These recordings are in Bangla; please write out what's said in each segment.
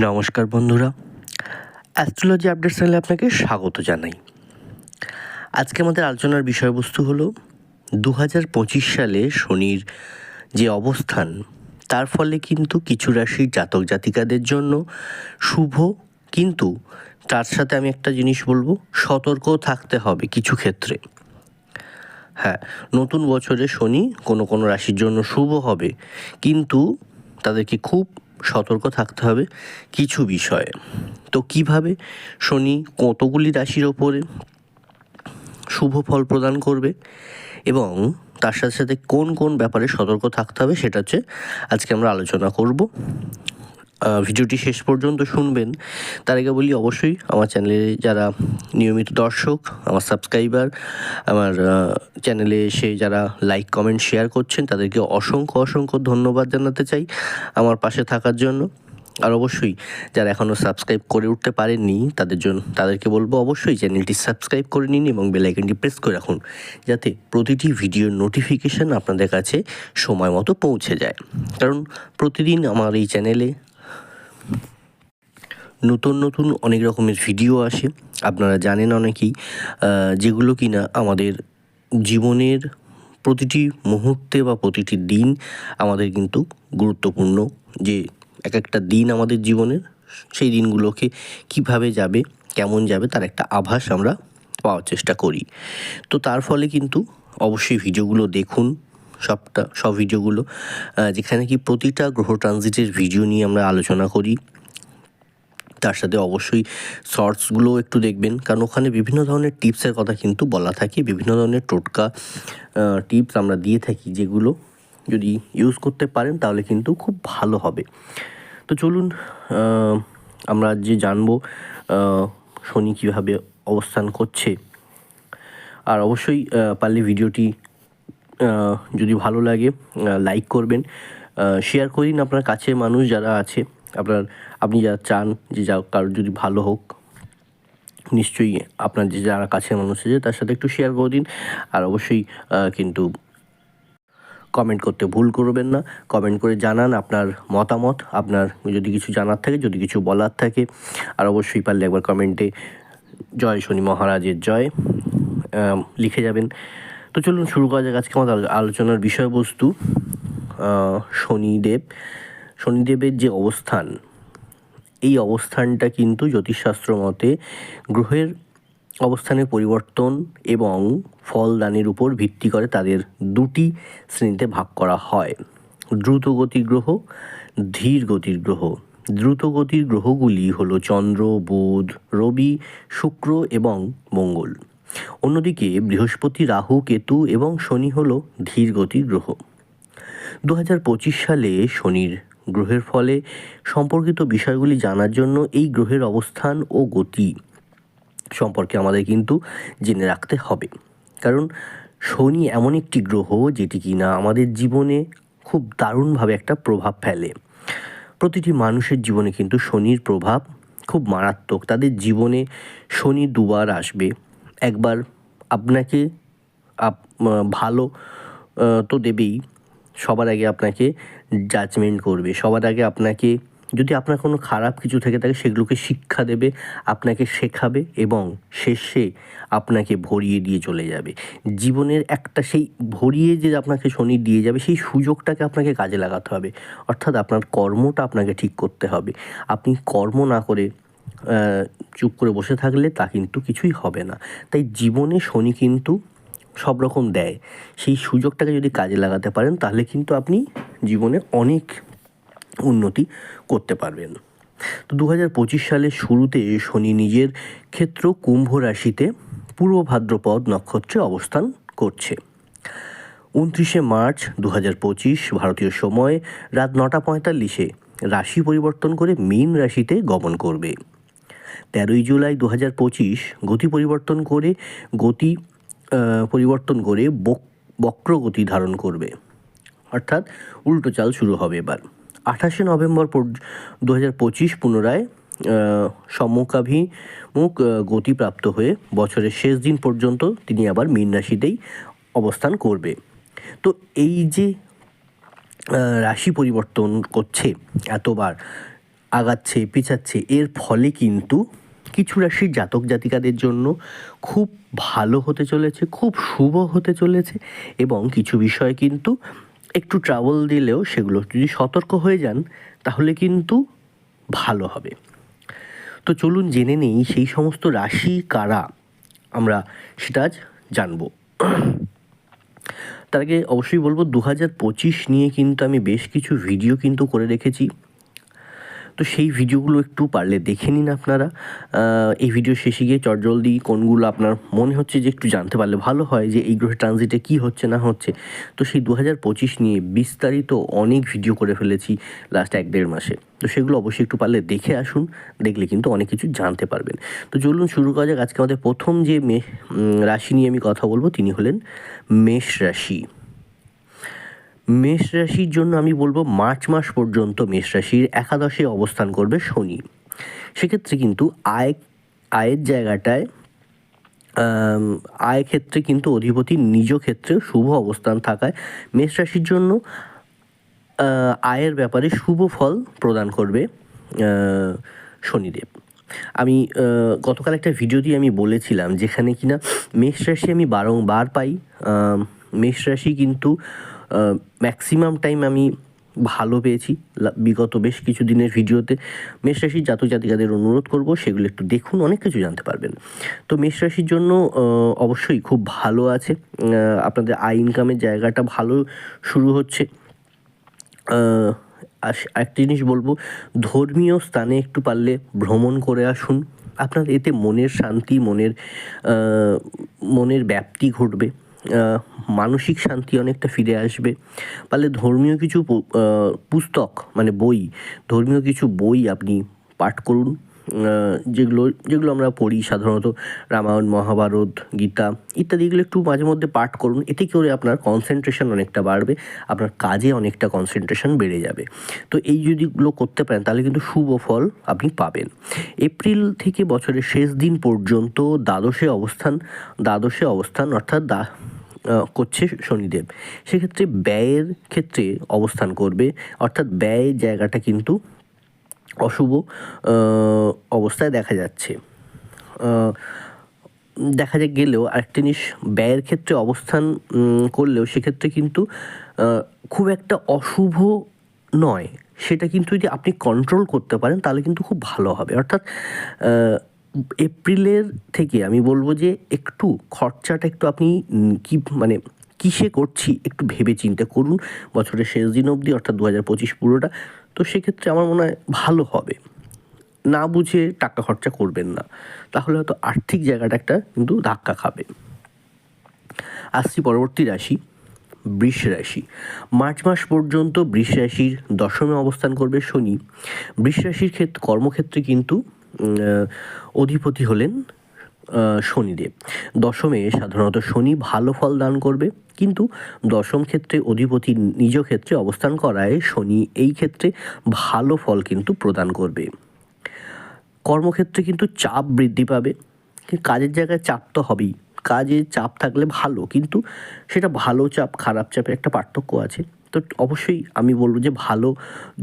নমস্কার বন্ধুরা। অ্যাস্ট্রোলজি আপডেট চ্যানেলে আপনাকে স্বাগত জানাই। আজকে আমাদের আলোচনার বিষয়বস্তু হলো দু হাজার পঁচিশ সালে শনির যে অবস্থান, তার ফলে কিন্তু কিছু রাশির জাতক জাতিকাদের জন্য শুভ, কিন্তু তার সাথে আমি একটা জিনিস বলব, সতর্কও থাকতে হবে কিছু ক্ষেত্রে। হ্যাঁ নতুন বছরে শনি কোনো কোনো রাশির জন্য শুভ হবে, কিন্তু তাদেরকে খুব সতর্ক থাকতে হবে কিছু বিষয়ে। তো কীভাবে শনি কতগুলি রাশির ওপরে শুভ ফল প্রদান করবে এবং তার সাথে সাথে কোন কোন ব্যাপারে সতর্ক থাকতে হবে সেটা হচ্ছে আজকে আমরা আলোচনা করব। ভিডিওটি শেষ পর্যন্ত শুনবেন। তার আগে বলি, অবশ্যই আমার চ্যানেলে যারা নিয়মিত দর্শক, আমার সাবস্ক্রাইবার, আমার চ্যানেলে এসে যারা লাইক, কমেন্ট, শেয়ার করছেন, তাদেরকে অসংখ্য অসংখ্য ধন্যবাদ জানাতে চাই আমার পাশে থাকার জন্য। আর অবশ্যই যারা এখনও সাবস্ক্রাইব করে উঠতে পারেননি, তাদের জন্য তাদেরকে বলব অবশ্যই চ্যানেলটি সাবস্ক্রাইব করে নিন এবং বেল আইকনটি প্রেস করে রাখুন, যাতে প্রতিটি ভিডিওর নোটিফিকেশান আপনাদের কাছে সময় মতো পৌঁছে যায়। কারণ প্রতিদিন আমার এই চ্যানেলে নতুন নতুন অনেক রকমের ভিডিও আসে। আপনারা জানেন অনেকেই যেগুলো কিনা আমাদের জীবনের প্রতিটি মুহূর্তে বা প্রতিটি দিন আমাদের কিন্তু গুরুত্বপূর্ণ যে এক একটা দিন আমাদের জীবনের, সেই দিনগুলোকে কীভাবে যাবে, কেমন যাবে তার একটা আভাস আমরা পাওয়ার চেষ্টা করি। তো তার ফলে কিন্তু অবশ্যই ভিডিওগুলো দেখুন, সবটা, সব ভিডিওগুলো যেখানে কি প্রতিটা গ্রহ ট্রানজিটের ভিডিও নিয়ে আমরা আলোচনা করি। তার সাথে অবশ্যই শর্টসগুলো একটু দেখবেন। কারণ ওখানে বিভিন্ন ধরনের টিপসের কথা কিন্তু বলা থাকে। বিভিন্ন ধরনের টোটকা টিপস আমরা দিয়ে থাকি যেগুলো যদি ইউজ করতে পারেন তাহলে কিন্তু খুব ভালো হবে। তো চলুন আমরা যে জানব শনি কীভাবে অবস্থান করছে। আর অবশ্যই পারলে ভিডিওটি যদি ভালো লাগে লাইক করবেন। শেয়ার করিন আপনার কাছের মানুষ যারা আছে। আপনার, আপনি যা চান যে যা কারোর যদি ভালো হোক, নিশ্চয়ই আপনার যে যারা কাছের মানুষ আছে, তার সাথে একটু শেয়ার করে দিন। আর অবশ্যই কিন্তু কমেন্ট করতে ভুল করবেন না। কমেন্ট করে জানান আপনার মতামত, আপনার যদি কিছু জানার থাকে, যদি কিছু বলার থাকে। আর অবশ্যই পারলে একবার কমেন্টে জয় শনি মহারাজের জয় লিখে যাবেন। তো চলুন শুরু করা যাক আজকে আমাদের আলো- আলোচনার বিষয়বস্তু শনিদেব। শনিদেবের যে অবস্থান, এই অবস্থানটা কিন্তু জ্যোতিষশাস্ত্র মতে গ্রহের অবস্থানের পরিবর্তন এবং ফলদানের উপর ভিত্তি করে তাদের দুটি শ্রেণীতে ভাগ করা হয়। দ্রুত গতির গ্রহ ধীর গতির গ্রহ। দ্রুত গতির গ্রহগুলি হলো চন্দ্র, বুধ, রবি, শুক্র এবং মঙ্গল। অন্যদিকে বৃহস্পতি, রাহু, কেতু এবং শনি হলো ধীর গতির গ্রহ। দু হাজার পঁচিশ সালে শনির গ্রহের ফলে সম্পর্কিত বিষয়গুলি জানার জন্য এই গ্রহের অবস্থান ও গতি সম্পর্কে আমাদের কিন্তু জেনে রাখতে হবে। কারণ শনি এমন একটি গ্রহ যেটি কিনা আমাদের জীবনে খুব দারুণভাবে একটা প্রভাব ফেলে। প্রতিটি মানুষের জীবনে কিন্তু শনির প্রভাব খুব মারাত্মক। তাদের জীবনে শনি দুবার আসবে। একবার আপনাকে আপ- ভালো তো দেবেই। সবার আগে আপনাকে জাজমেন্ট করবে, সবার আগে আপনাকে, যদি আপনার কোনো খারাপ কিছু থেকে থাকে সেগুলোকে শিক্ষা দেবে, আপনাকে শেখাবে এবং শেষে আপনাকে ভরিয়ে দিয়ে চলে যাবে। জীবনের একটা সেই ভরিয়ে যে আপনাকে শনি দিয়ে যাবে, সেই সুযোগটাকে আপনাকে কাজে লাগাতে হবে। অর্থাৎ আপনার কর্মটা আপনাকে ঠিক করতে হবে। আপনি কর্ম না করে চুপ করে বসে থাকলে তা কিন্তু কিছুই হবে না। তাই জীবনে শনি কিন্তু সব রকম দেয়। সেই সুযোগটাকে যদি কাজে লাগাতে পারেন, তাহলে কিন্তু আপনি জীবনে অনেক উন্নতি করতে পারবেন। তো দু হাজার পঁচিশ সালের শুরুতে শনি নিজের ক্ষেত্র কুম্ভ রাশিতে পূর্ব ভাদ্রপদ নক্ষত্রে অবস্থান করছে। উনত্রিশে মার্চ দু হাজার পঁচিশ, ভারতীয় সময়, রাত নটা পঁয়তাল্লিশে রাশি পরিবর্তন করে মীন রাশিতে গমন করবে। তেরোই জুলাই দু হাজার পঁচিশ, গতি পরিবর্তন করে গতি পরিবর্তন করে বক- বক্রগতি ধারণ করবে। অর্থাৎ উল্টো চাল শুরু হবে এবার। আঠাশে নভেম্বর দু হাজার পঁচিশ পুনরায় সম্মুখাভিমুখ গতিপ্রাপ্ত হয়ে বছরের শেষ দিন পর্যন্ত তিনি আবার মীন রাশিতেই অবস্থান করবে। তো এই যে রাশি পরিবর্তন করছে, এতবার আগাচ্ছে, পিছাচ্ছে, এর ফলে কিন্তু কিছু রাশির জাতক জাতিকাদের জন্য খুব ভালো হতে চলেছে, খুব শুভ হতে চলেছে এবং কিছু বিষয় কিন্তু একটু ট্রাবল দিলেও সেগুলো যদি সতর্ক হয়ে যান, তাহলে কিন্তু ভালো হবে। তো চলুন জেনে নেই সেই সমস্ত রাশি কারা, আমরা সেটা আজ জানব। তার আগে অবশ্যই বলব দু হাজার পঁচিশ নিয়ে কিন্তু আমি বেশ কিছু ভিডিও কিন্তু করে রেখেছি। তো সেই ভিডিওগুলো একটু পারলে দেখে নিন আপনারা। এই ভিডিও শেষে গিয়ে চটজলদি কোনগুলো আপনার মনে হচ্ছে যে একটু জানতে পারলে ভালো হয়, যে এই গ্রহের ট্রানজিটে কী হচ্ছে, না হচ্ছে। তো সেই দু হাজার পঁচিশ নিয়ে বিস্তারিত অনেক ভিডিও করে ফেলেছি লাস্ট এক দেড় মাসে। তো সেগুলো অবশ্যই একটু পারলে দেখে আসুন, দেখলে কিন্তু অনেক কিছু জানতে পারবেন। তো চলুন শুরু করা যাক। আজকে আমাদের প্রথম যে রাশি নিয়ে আমি কথা বলব, তিনি হলেন মেষ রাশি। মেষ রাশির জন্য আমি বলব মার্চ মাস পর্যন্ত মেষ রাশির একাদশে অবস্থান করবে শনি। সেক্ষেত্রে কিন্তু আয়, আয়ের জায়গাটায় আয় ক্ষেত্রে কিন্তু অধিপতি নিজ ক্ষেত্রে শুভ অবস্থান থাকায় মেষ রাশির জন্য আয়ের ব্যাপারে শুভ ফল প্রদান করবে শনিদেব। আমি গতকাল একটা ভিডিও দিয়ে আমি বলেছিলাম যেখানে কিনা মেষ রাশি আমি বারংবার পাই। মেষ রাশি কিন্তু ম্যাক্সিমাম টাইম আমি ভালো পেয়েছি। বিগত বেশ কিছু দিনের ভিডিওতে মেষ রাশির জাতক জাতিকাদের অনুরোধ করব, সেগুলো একটু দেখুন, অনেক কিছু জানতে পারবেন। তো মেষ রাশির জন্য অবশ্যই খুব ভালো আছে। আপনাদের আয় ইনকামের জায়গাটা ভালো শুরু হচ্ছে। একটা জিনিস বলব, ধর্মীয় স্থানে একটু পারলে ভ্রমণ করে আসুন। আপনার এতে মনের শান্তি, মনের মনের ব্যাপ্তি ঘটবে। মানসিক শান্তি অনেকটা ফিরে আসবে। পারলে ধর্মীয় কিছু পুস্তক মানে বই, ধর্মীয় কিছু বই আপনি পাঠ করুন। যেগুলো যেগুলো আমরা পড়ি সাধারণত রামায়ণ, মহাভারত, গীতা ইত্যাদি, এগুলো একটু মাঝে মধ্যে পাঠ করুন। এতে করে আপনার কনসেন্ট্রেশন অনেকটা বাড়বে, আপনার কাজে অনেকটা কনসেন্ট্রেশন বেড়ে যাবে। তো এই যদিগুলো করতে পারেন, তাহলে কিন্তু শুভ ফল আপনি পাবেন। এপ্রিল থেকে বছরের শেষ দিন পর্যন্ত দ্বাদশে অবস্থান দ্বাদশে অবস্থান অর্থাৎ দা করছে শনিদেব। সেক্ষেত্রে ব্যয়ের ক্ষেত্রে অবস্থান করবে, অর্থাৎ ব্যয়ের জায়গাটা কিন্তু অশুভ অবস্থায় দেখা যাচ্ছে। দেখা যায় গেলেও আরেকটা জিনিস ব্যয়ের ক্ষেত্রে অবস্থান করলেও সেক্ষেত্রে কিন্তু খুব একটা অশুভ নয়। সেটা কিন্তু যদি আপনি কন্ট্রোল করতে পারেন, তাহলে কিন্তু খুব ভালো হবে। অর্থাৎ এপ্রিলের থেকে আমি বলব যে একটু খরচাটা একটু আপনি কি মানে কিসে করছি একটু ভেবে চিন্তে করুন। বছরের শেষ দিন অবধি, অর্থাৎ দু হাজার পঁচিশ পুরোটা। তো সেক্ষেত্রে আমার মনে হয় ভালো হবে। না বুঝে টাকা খরচা করবেন না। তাহলে হয়তো আর্থিক জায়গাটা একটা কিন্তু ধাক্কা খাবে। আসছি পরবর্তী রাশি, বৃষ রাশি। মার্চ মাস পর্যন্ত বৃষ রাশির দশমে অবস্থান করবে শনি। বৃষ রাশির ক্ষেত্রে কর্মক্ষেত্রে কিন্তু অধিপতি হলেন শনিদেব। দশমে সাধারণত শনি ভালো ফল দান করবে, কিন্তু দশম ক্ষেত্রে অধিপতি নিজ ক্ষেত্রে অবস্থান করায় শনি এই ক্ষেত্রে ভালো ফল কিন্তু প্রদান করবে। কর্মক্ষেত্রে কিন্তু চাপ বৃদ্ধি পাবে। কাজের জায়গায় চাপ তো হবেই। কাজে চাপ থাকলে ভালো, কিন্তু সেটা ভালো চাপ, খারাপ চাপের একটা পার্থক্য আছে। তো অবশ্যই আমি বলব যে ভালো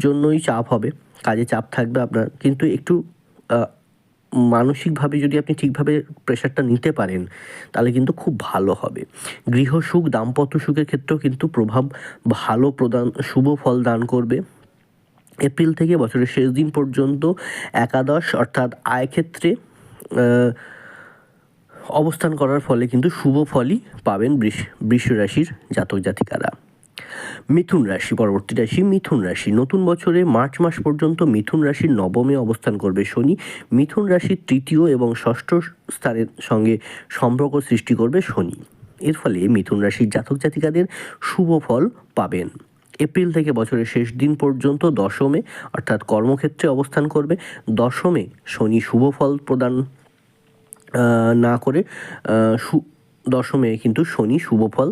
জন্যই চাপ হবে। কাজে চাপ থাকবে আপনার, কিন্তু একটু মানসিকভাবে যদি আপনি ঠিকভাবে প্রেশারটা নিতে পারেন তাহলে কিন্তু খুব ভালো হবে। গৃহসুখ দাম্পত্য সুখের ক্ষেত্রেও কিন্তু প্রভাব ভালো প্রদান শুভ ফল দান করবে। এপ্রিল থেকে বছরের শেষ দিন পর্যন্ত একাদশ অর্থাৎ আয়ক্ষেত্রে আহ, অবস্থান করার ফলে কিন্তু শুভ ফলই পাবেন বৃষ রাশির জাতক জাতিকারা। মিথুন রাশি, পরবর্তী রাশি মিথুন রাশি। নতুন বছরে মার্চ মাস পর্যন্ত মিথুন রাশির নবমে অবস্থান করবে শনি। মিথুন রাশির তৃতীয় এবং ষষ্ঠ স্থানের সঙ্গে সম্পর্ক সৃষ্টি করবে শনি। এর ফলে মিথুন রাশির জাতক জাতিকাদের শুভ ফল পাবেন। এপ্রিল থেকে বছরের শেষ দিন পর্যন্ত দশমে, অর্থাৎ কর্মক্ষেত্রে অবস্থান করবে। দশমে শনি শুভ ফল প্রদান না করে দশমে কিন্তু শনি শুভ ফল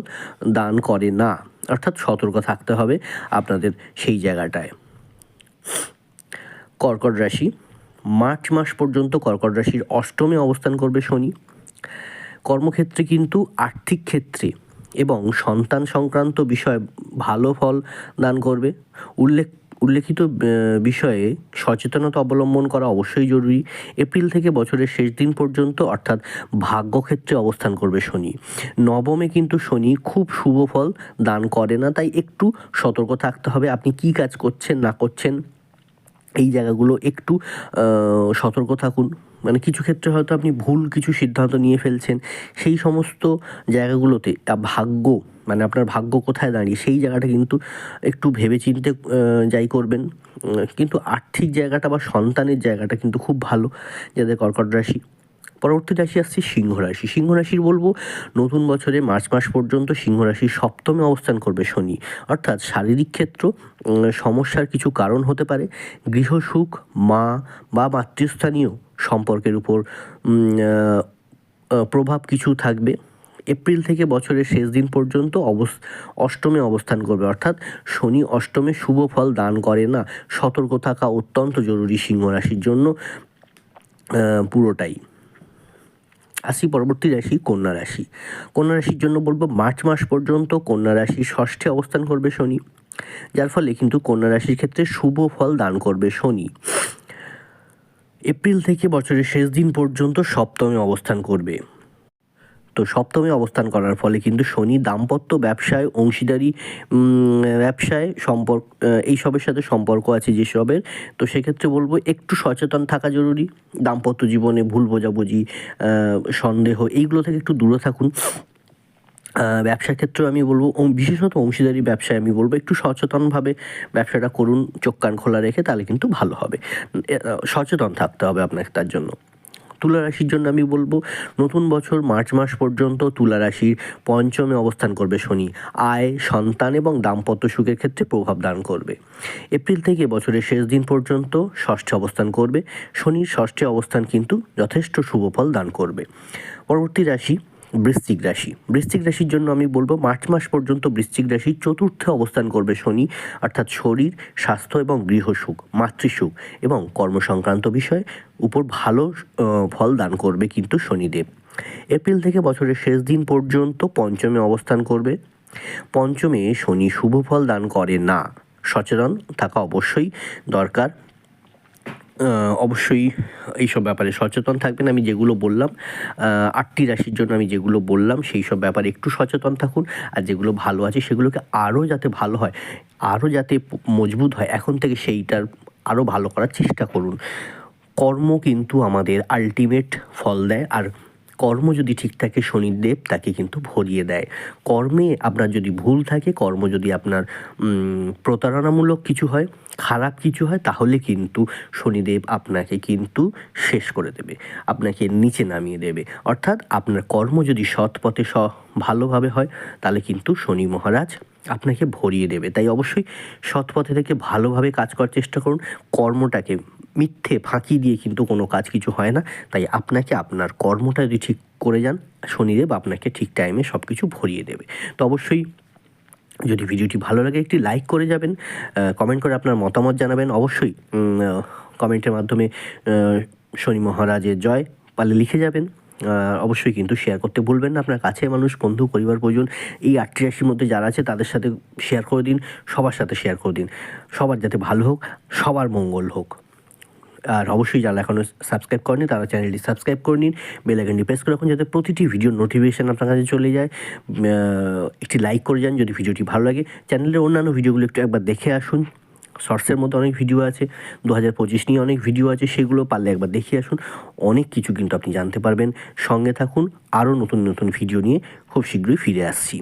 দান করে না। অর্থাৎ সতর্ক থাকতে হবে আপনাদের সেই জায়গাটায়। কর্কট রাশি, মার্চ মাস পর্যন্ত কর্কট রাশির অষ্টমে অবস্থান করবে শনি। কর্মক্ষেত্রে কিন্তু আর্থিক ক্ষেত্রে এবং সন্তান সংক্রান্ত বিষয়ে ভালো ফল দান করবে। উল্লেখ উল্লেখিত বিষয়ে সচেতনতা অবলম্বন করা অবশ্যই জরুরি। এপ্রিল থেকে বছরের শেষ দিন পর্যন্ত, অর্থাৎ ভাগ্যক্ষেত্রে অবস্থান করবে শনি। নবমে কিন্তু শনি খুব শুভ ফল দান করে না, তাই একটু সতর্ক থাকতে হবে। আপনি কি কাজ করছেন, না করছেন, এই জায়গাগুলো একটু সতর্ক থাকুন। মানে কিছু ক্ষেত্রে হয়তো আপনি ভুল কিছু সিদ্ধান্ত নিয়ে ফেলছেন। সেই সমস্ত জায়গাগুলোতে ভাগ্য মানে আপনার ভাগ্য কোথায় দাঁড়িয়ে, সেই জায়গাটা কিন্তু একটু ভেবেচিন্তে যাই করবেন। কিন্তু আর্থিক জায়গাটা বা সন্তানের জায়গাটা কিন্তু খুব ভালো, যাদের কর্কট রাশি। পরবর্তী রাশি আসছে সিংহ রাশি। সিংহ রাশির বলব, নতুন বছরে মার্চ মাস পর্যন্ত সিংহ রাশির সপ্তমে অবস্থান করবে শনি। অর্থাৎ শারীরিক ক্ষেত্র সমস্যার কিছু কারণ হতে পারে। গৃহসুখ মা বা মাতৃস্থানীয় সম্পর্কের উপর প্রভাব কিছু থাকবে। এপ্রিল থেকে বছরের শেষ দিন পর্যন্ত অবস, অষ্টমে অবস্থান করবে। অর্থাৎ শনি অষ্টমে শুভ ফল দান করে না। সতর্ক থাকা অত্যন্ত জরুরি সিংহ রাশির জন্য পুরোটাই। আসি পরবর্তী রাশি, কন্যা রাশি। কন্যা রাশির জন্য বলব, মার্চ মাস পর্যন্ত কন্যা রাশি ষষ্ঠে অবস্থান করবে শনি। যার ফলে কিন্তু কন্যা রাশির ক্ষেত্রে শুভ ফল দান করবে শনি। এপ্রিল থেকে বছরের শেষ দিন পর্যন্ত সপ্তমে অবস্থান করবে। তো সপ্তমে অবস্থান করার ফলে কিন্তু শনি দাম্পত্য ব্যবসায়, অংশীদারি ব্যবসায় সম্পর্ক এইসবের সাথে সম্পর্ক আছে যেসবের। তো সেক্ষেত্রে বলব একটু সচেতন থাকা জরুরি। দাম্পত্য জীবনে ভুল বোঝাবুঝি সন্দেহ এইগুলো থেকে একটু দূরে থাকুন। ব্যবসার ক্ষেত্রেও আমি বলব বিশেষত অংশীদারি ব্যবসায় আমি বলব, একটু সচেতনভাবে ব্যবসাটা করুন, চোখ কান খোলা রেখে তাহলে কিন্তু ভালো হবে। সচেতন থাকতে হবে আপনাকে তার জন্য। তুলা রাশির জন্য আমি বলব, নতুন বছর মার্চ মাস পর্যন্ত তুলা রাশির পঞ্চমে অবস্থান করবে শনি। আয়, সন্তান এবং দাম্পত্য সুখের ক্ষেত্রে প্রভাব দান করবে। এপ্রিল থেকে বছরের শেষ দিন পর্যন্ত ষষ্ঠে অবস্থান করবে। শনির ষষ্ঠে অবস্থান কিন্তু যথেষ্ট শুভ ফল দান করবে। পরবর্তী রাশি বৃশ্চিক রাশি। বৃশ্চিক রাশির জন্য আমি বলব মার্চ মাস পর্যন্ত বৃশ্চিক রাশি চতুর্থে অবস্থান করবে শনি, অর্থাৎ শরীর, স্বাস্থ্য এবং গৃহসুখ মাতৃসুখ এবং কর্মসংক্রান্ত বিষয়ে উপর ভালো ফল দান করবে কিন্তু শনিদেব। এপ্রিল থেকে বছরের শেষ দিন পর্যন্ত পঞ্চমে অবস্থান করবে। পঞ্চমে শনি শুভ ফল দান করে না। সচেতন থাকা অবশ্যই দরকার। অবশ্যই এইসব ব্যাপারে সচেতন থাকবেন। আমি যেগুলো বললাম আটটি রাশির জন্য আমি যেগুলো বললাম সেই সব ব্যাপারে একটু সচেতন থাকুন। আর যেগুলো ভালো আছে, সেগুলোকে আরও যাতে ভালো হয়, আরও যাতে মজবুত হয়, এখন থেকে সেইটার আরও ভালো করার চেষ্টা করুন। কর্ম কিন্তু আমাদের আলটিমেট ফল দেয়, আর কর্ম যদি ঠিক থাকে, শনিদেব তাকে কিন্তু ভরিয়ে দেয়। কর্মে আপনার যদি ভুল থাকে, কর্ম যদি আপনার প্রতারণামূলক কিছু হয় খারাপ কিছু হয়, তাহলে কিন্তু শনিদেব আপনাকে কিন্তু শেষ করে দেবে। আপনাকে নিচে নামিয়ে দেবে। অর্থাৎ আপনার কর্ম যদি সৎ পথে স, ভালোভাবে হয়, তাহলে কিন্তু শনি মহারাজ আপনাকে ভরিয়ে দেবে। তাই অবশ্যই সৎ পথে থেকে ভালোভাবে কাজ করার চেষ্টা করুন। কর্মটাকে মিথ্যে ফাঁকি দিয়ে কিন্তু কোনো কাজ কিছু হয় না। তাই আপনাকে আপনার কর্মটা যদি ঠিক করে যান, শনিদেব আপনাকে ঠিক টাইমে সব কিছু ভরিয়ে দেবে। তো অবশ্যই যদি ভিডিওটি ভালো লাগে, একটি লাইক করে যাবেন কমেন্ট করে আপনার মতামত জানাবেন। অবশ্যই কমেন্টের মাধ্যমে শনি মহারাজের জয় পালে লিখে যাবেন। অবশ্যই কিন্তু শেয়ার করতে ভুলবেন না। আপনার কাছে মানুষ, বন্ধু, পরিবার, প্রয়োজন, এই আটটি রাশির মধ্যে যারা আছে, তাদের সাথে শেয়ার করে দিন, সবার সাথে শেয়ার করে দিন। সবার যাতে ভালো হোক, সবার মঙ্গল হোক। আর অবশ্যই যারা এখনও সাবস্ক্রাইব করেনি তারা চ্যানেলটি সাবস্ক্রাইব করে নিন। বেল আইকনটি প্রেস করে রাখুন যাতে প্রতিটি ভিডিওর নোটিফিকেশান আপনার কাছে চলে যায়। একটি লাইক করে যান যদি ভিডিওটি ভালো লাগে। চ্যানেলের অন্যান্য ভিডিওগুলো একটু একবার দেখে আসুন। শর্টসের মধ্যে অনেক ভিডিও আছে। দু হাজার পঁচিশ নিয়ে অনেক ভিডিও আছে। সেগুলো পারলে একবার দেখে আসুন। অনেক কিছু কিন্তু আপনি জানতে পারবেন। সঙ্গে থাকুন। আরও নতুন নতুন ভিডিও নিয়ে খুব শীঘ্রই ফিরে আসছি।